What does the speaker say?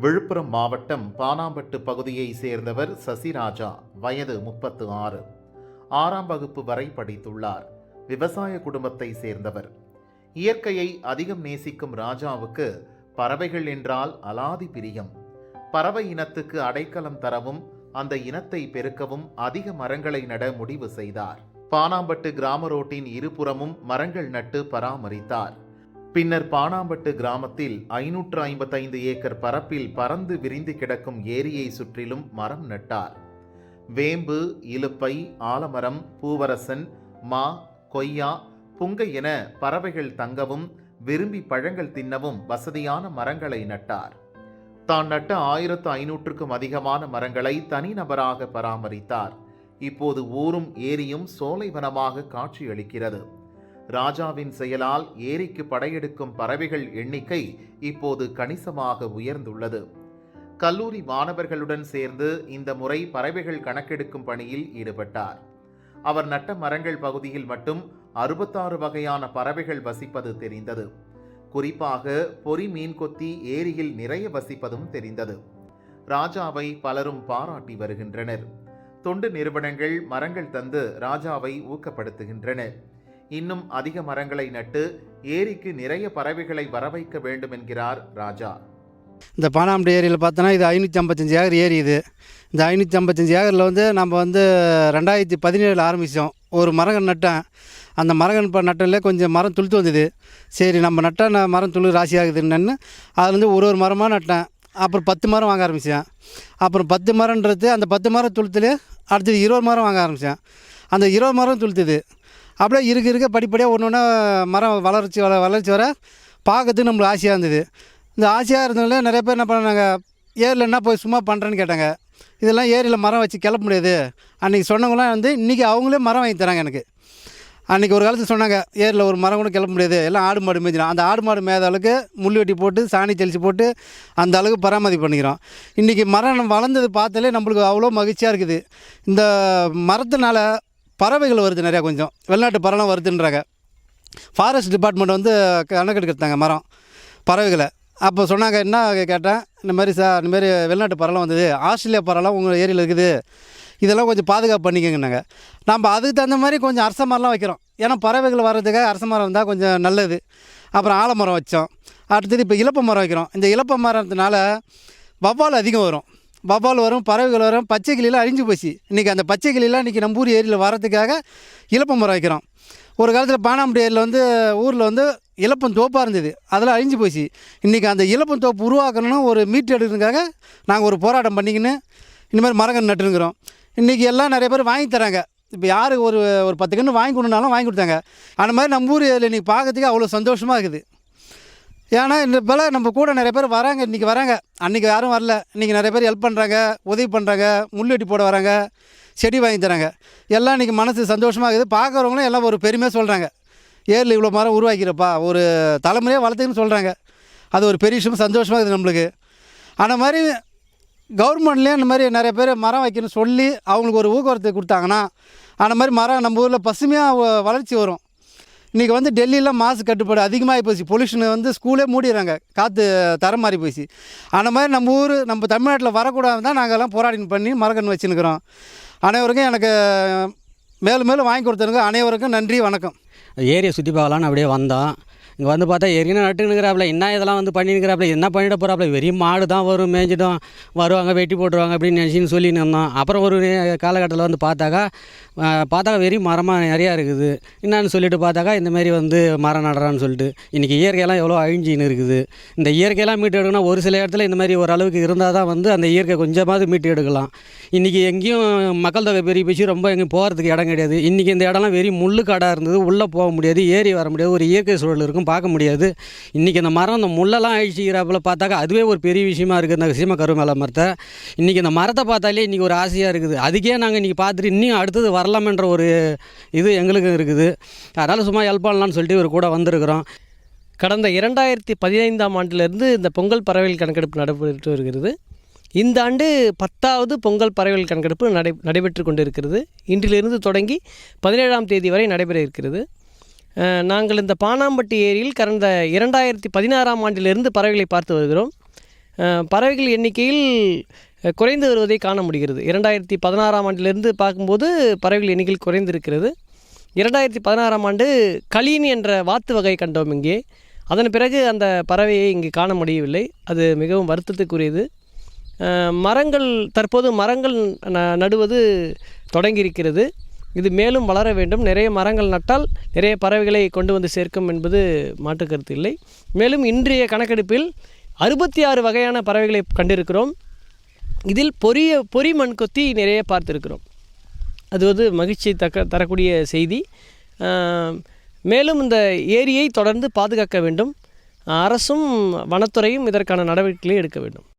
விழுப்புரம் மாவட்டம் பானாம்பட்டு பகுதியைச் சேர்ந்தவர் சசிராஜா வயது முப்பத்து ஆறு. ஆறாம் வகுப்பு வரை படித்துள்ளார். விவசாய குடும்பத்தை சேர்ந்தவர். இயற்கையை அதிகம் நேசிக்கும் ராஜாவுக்கு பறவைகள் என்றால் அலாதி பிரியம். பறவை இனத்துக்கு அடைக்கலம் தரவும் அந்த இனத்தை பெருக்கவும் அதிக மரங்களை நட முடிவு செய்தார். பானாம்பட்டு கிராம ரோட்டின் இருபுறமும் மரங்கள் நட்டு பராமரித்தார். பின்னர் பானாம்பட்டு கிராமத்தில் ஐநூற்று ஐம்பத்தைந்து ஏக்கர் பரப்பில் பறந்து விரிந்து கிடக்கும் ஏரியை சுற்றிலும் மரம் நட்டார். வேம்பு இலுப்பை ஆலமரம் பூவரசன் மா கொய்யா புங்கை என பறவைகள் தங்கவும் விரும்பி பழங்கள் தின்னவும் வசதியான மரங்களை நட்டார். தான் நட்ட ஆயிரத்து ஐநூற்றுக்கும் அதிகமான மரங்களை தனிநபராக பராமரித்தார். இப்போது ஊரும் ஏரியும் சோலைவனமாக காட்சியளிக்கிறது. ராஜாவின் செயலால் ஏரிக்கு படையெடுக்கும் பறவைகள் எண்ணிக்கை இப்போது கணிசமாக உயர்ந்துள்ளது. கல்லூரி மாணவர்களுடன் சேர்ந்து இந்த முறை பறவைகள் கணக்கெடுக்கும் பணியில் ஈடுபட்டார். அவர் நட்ட மரங்கள் பகுதியில் மட்டும் அறுபத்தாறு வகையான பறவைகள் வசிப்பது தெரிந்தது. குறிப்பாக பொறி மீன்கொத்தி ஏரியில் நிறைய வசிப்பதும் தெரிந்தது. ராஜாவை பலரும் பாராட்டி வருகின்றனர். தொண்டு நிறுவனங்கள் மரங்கள் தந்து ராஜாவை ஊக்கப்படுத்துகின்றன. இன்னும் அதிக மரங்களை நட்டு ஏரிக்கு நிறைய பறவைகளை வரவைக்க வேண்டும் என்கிறார் ராஜா. இந்த பானாம்பட்டு ஏரியில் பார்த்தோன்னா இது ஐநூற்றி ஐம்பத்தஞ்சு ஏக்கர் ஏரி இது. இந்த ஐநூற்றி ஐம்பத்தஞ்சு ஏக்கரில் வந்து நம்ம வந்து ரெண்டாயிரத்தி பதினேழில் ஆரம்பித்தோம். ஒரு மரங்கள் நட்டேன். அந்த மரகன் இப்போ நட்டதில் கொஞ்சம் மரம் துளுத்து வந்தது. சரி நம்ம நட்டால் நான் மரம் துளு ராசி ஆகுதுன்னு அதுலேருந்து ஒரு ஒரு மரமாக நட்டேன். அப்புறம் பத்து மரம் வாங்க ஆரம்பித்தேன். அப்புறம் பத்து மரன்றது அந்த பத்து மரம் துளுத்துல அடுத்தது இருபது மரம் வாங்க ஆரம்பித்தேன். அந்த இருபது மரம் துளுத்துது. அப்படியே இருக்க இருக்க. படிப்படியாக ஒன்று ஒன்றா மரம் வளர்ச்சி வள வளர்ச்சி வர பார்க்கறதுக்கு நம்மளுக்கு ஆசையாக இருந்தது. இந்த ஆசையாக இருந்ததுனால நிறைய பேர் என்ன பண்ணாங்க ஏரியில் என்ன போய் சும்மா பண்ணுறேன்னு கேட்டாங்க. இதெல்லாம் ஏரியில் மரம் வச்சு கிளப்ப முடியாது. அன்றைக்கி சொன்னவங்களாம் வந்து இன்றைக்கி அவங்களே மரம் வாங்கி தராங்க எனக்கு. அன்றைக்கி ஒரு காலத்தில் சொன்னாங்க ஏரியில் ஒரு மரம் கூட கிளப்ப முடியாது. எல்லாம் ஆடு மாடு மேய்ச்சிடும் அந்த ஆடு மாடு மேய்த அளவுக்கு முள் வெட்டி போட்டு சாணி தெளித்து போட்டு அந்த அளவுக்கு பராமரிப்பு பண்ணிக்கிறோம். இன்றைக்கி மரம் வளர்ந்தது பார்த்தாலே நம்மளுக்கு அவ்வளோ மகிழ்ச்சியாக இருக்குது. இந்த மரத்தினால பறவைகள் வருது நிறையா கொஞ்சம். வெளிநாட்டு பறவைலாம் வருதுன்றாங்க. ஃபாரஸ்ட் டிபார்ட்மெண்ட் வந்து கணக்கெடுக்கிறாங்க மரம் பறவைகளை. அப்போ சொன்னாங்க என்ன கேட்டேன்? இந்த மாதிரி சார் இந்த மாதிரி வெளிநாட்டு பறவைலாம் வந்தது. ஆஸ்திரேலியா பறவைலாம் உங்கள் ஏரியாவில் இருக்குது. இதெல்லாம் கொஞ்சம் பாதுகாப்பு பண்ணிக்கங்கன்னாங்க. நம்ம அதுக்கு தகுந்த மாதிரி கொஞ்சம் அரச மரம்லாம் வைக்கிறோம். ஏன்னா பறவைகள் வர்றதுக்காக அரச மரம் இருந்தால் கொஞ்சம் நல்லது. அப்புறம் ஆலமரம் வச்சோம். அடுத்தது இப்போ இலப்ப மரம் வைக்கிறோம். இந்த இலப்ப மரத்தினால வவ்வால் அதிகம் வரும். வவ்வால் வரும் பறவைகள் வரும் பச்சை கிளியெல்லாம் அழிஞ்சு போச்சு. இன்றைக்கி அந்த பச்சை கிளியெல்லாம் இன்றைக்கி நம்ம ஊர் ஏரியில் வரதுக்காக இழப்பம் மரம் வைக்கிறோம். ஒரு காலத்தில் பானாம்பட்டி ஏரியில் வந்து ஊரில் வந்து இலப்பம் தோப்பாக இருந்தது. அதெல்லாம் அழிஞ்சு போச்சு. இன்றைக்கி அந்த இலப்பம் தோப்பு உருவாக்கணும்னு ஒரு மீட்டு எடுக்கிறதுக்காக நாங்கள் ஒரு போராட்டம் பண்ணிக்கின்னு இந்த மாதிரி மரங்கள் நட்டுருக்குறோம். இன்றைக்கி எல்லாம் நிறைய பேர் வாங்கி தராங்க. இப்போ யார் ஒரு ஒரு பத்து கன்று வாங்கி கொடுனாலும் வாங்கி கொடுத்தாங்க. அந்த மாதிரி நம்ம ஊர் ஏரியில் இன்றைக்கி பார்க்கறதுக்கு அவ்வளோ சந்தோஷமாக இருக்குது. ஏன்னா இந்த போல் நம்ம கூட நிறைய பேர் வராங்க இன்றைக்கி வராங்க. அன்றைக்கி யாரும் வரல. இன்றைக்கி நிறைய பேர் ஹெல்ப் பண்ணுறாங்க உதவி பண்ணுறாங்க முள்ளெட்டி போட வராங்க செடி வாங்கி தராங்க. எல்லாம் இன்றைக்கி மனசு சந்தோஷமாக இருக்குது. பார்க்குறவங்களும் எல்லாம் ஒரு பெருமையாக சொல்கிறாங்க ஏரில் இவ்வளோ மரம் உருவாக்கிறப்பா ஒரு தலைமுறையாக வளர்த்துக்குன்னு சொல்கிறாங்க அது ஒரு பெரிய விஷயம் சந்தோஷமாக இருக்குது நம்மளுக்கு. அந்த மாதிரி கவர்மெண்ட்லேயும் இந்த மாதிரி நிறைய பேர் மரம் வைக்கணும்னு சொல்லி அவங்களுக்கு ஒரு ஊக்கத்தை கொடுத்தாங்கன்னா அந்த மாதிரி மரம் நம்ம ஊரில் பசுமையாக வளர்ச்சி வரும். இன்றைக்கி வந்து டெல்லியில் மாசு கட்டுப்பாடு அதிகமாகி போச்சு. பொல்யூஷனை வந்து ஸ்கூலே மூடிடுறாங்க. காற்று தரம் மாறி போச்சு. அந்த மாதிரி நம்ம ஊர் நம்ம தமிழ்நாட்டில் வரக்கூடாது தான் நாங்கள் எல்லாம் போராட்டம் பண்ணி மரக்கன்று வச்சுருக்கிறோம் அனைவருக்கும் எனக்கு மேலும் மேலும் வாங்கி கொடுத்தனுங்க அனைவருக்கும் நன்றி வணக்கம். ஏரியை சுற்றி பார்க்கலான்னு அப்படியே வந்தோம். இங்கே வந்து பார்த்தா ஏரியா நட்டுனுக்கிறாப்புல என்ன இதெல்லாம் வந்து பண்ணினுக்கிறாப்புல என்ன பண்ணிட போகிறாப்புல வெறும் மாடு தான் வரும் மேய்ஞ்சிடும் வருவாங்க வெட்டி போட்டுருவாங்க அப்படின்னு நினச்சின்னு சொல்லின்னு இருந்தோம் அப்புறம் ஒரு காலகட்டத்தில் வந்து பார்த்தாக்கா பார்த்தாக்கா வெறும் மரமாக நிறையா இருக்குது. என்னன்னு சொல்லிட்டு பார்த்தாக்கா இந்தமாரி வந்து மரம் நடறான்னு சொல்லிட்டு. இன்றைக்கி இயற்கையெல்லாம் எவ்வளோ அழிஞ்சின்னு இருக்குது. இந்த இயற்கையெல்லாம் மீட்டு எடுக்கணும் ஒரு சில இடத்துல இந்த மாதிரி ஓரளவுக்கு இருந்தால் தான் வந்து அந்த இயற்கை கொஞ்சமாவது மீட்டு எடுக்கலாம். இன்றைக்கி எங்கேயும் மக்கள் தொகை பெரிய பேச்சு ரொம்ப எங்கேயும் போகிறதுக்கு இடம் கிடையாது. இன்றைக்கி இந்த இடம்லாம் வெறும் முள்ளு காடாக இருந்தது உள்ளே போக முடியாது ஏறி வர முடியாது ஒரு இயற்கை சூழல் இருக்கும். பார்க்க முடியாது. இன்றைக்கி இந்த மரம் இந்த முள்ளெல்லாம் அழிச்சிக்கிறாப்புல பார்த்தாக்கா அதுவே ஒரு பெரிய விஷயமா இருக்குது. இந்த சீம கருமேல மரத்தை. இன்றைக்கி இந்த மரத்தை பார்த்தாலே இன்றைக்கி ஒரு ஆசையாக இருக்குது. அதுக்கே நாங்கள் இன்றைக்கி பார்த்துட்டு இன்னும் அடுத்தது வரலாமன்ற ஒரு இது எங்களுக்கும் இருக்குது. அதனால் சும்மா ஹெல்ப் பண்ணலான்னு சொல்லிட்டு ஒரு கூட வந்திருக்கிறோம். கடந்த இரண்டாயிரத்தி பதினைந்தாம் ஆண்டிலிருந்து இந்த பொங்கல் பறவைகள் கணக்கெடுப்பு நடைபெற்று வருகிறது. இந்த ஆண்டு பத்தாவது பொங்கல் பறவைகள் கணக்கெடுப்பு நடை நடைபெற்று கொண்டிருக்கிறது. இன்றிலிருந்து தொடங்கி பதினேழாம் தேதி வரை நடைபெற இருக்கிறது. நாங்கள் இந்த பானாம்பட்டி ஏரியில் கடந்த இரண்டாயிரத்தி பதினாறாம் ஆண்டிலிருந்து பறவைகளை பார்த்து வருகிறோம். பறவைகள் எண்ணிக்கையில் குறைந்து வருவதை காண முடிகிறது. இரண்டாயிரத்தி பதினாறாம் ஆண்டிலிருந்து பார்க்கும்போது பறவைகள் எண்ணிக்கையில் குறைந்திருக்கிறது. இரண்டாயிரத்தி பதினாறாம் ஆண்டு களீன் என்ற வாத்து வகை கண்டோம் இங்கே. அதன் பிறகு அந்த பறவையை இங்கு காண முடியவில்லை. அது மிகவும் வருத்தத்துக்குரியது. மரங்கள் தற்போது மரங்கள் ந- நடுவது தொடங்கியிருக்கிறது. இது மேலும் வளர வேண்டும். நிறைய மரங்கள் நட்டால் நிறைய பறவைகளை கொண்டு வந்து சேர்க்கும் என்பது மாற்றுக் கருத்து இல்லை. மேலும் இன்றைய கணக்கெடுப்பில் அறுபத்தி ஆறு வகையான பறவைகளை கண்டிருக்கிறோம். இதில் பொரிய பொறி மண்கொத்தி நிறைய பார்த்துருக்கிறோம். அது வந்து மகிழ்ச்சி தக்க தரக்கூடிய செய்தி. மேலும் இந்த ஏரியை தொடர்ந்து பாதுகாக்க வேண்டும். அரசும் வனத்துறையும் இதற்கான நடவடிக்கைகளை எடுக்க வேண்டும்.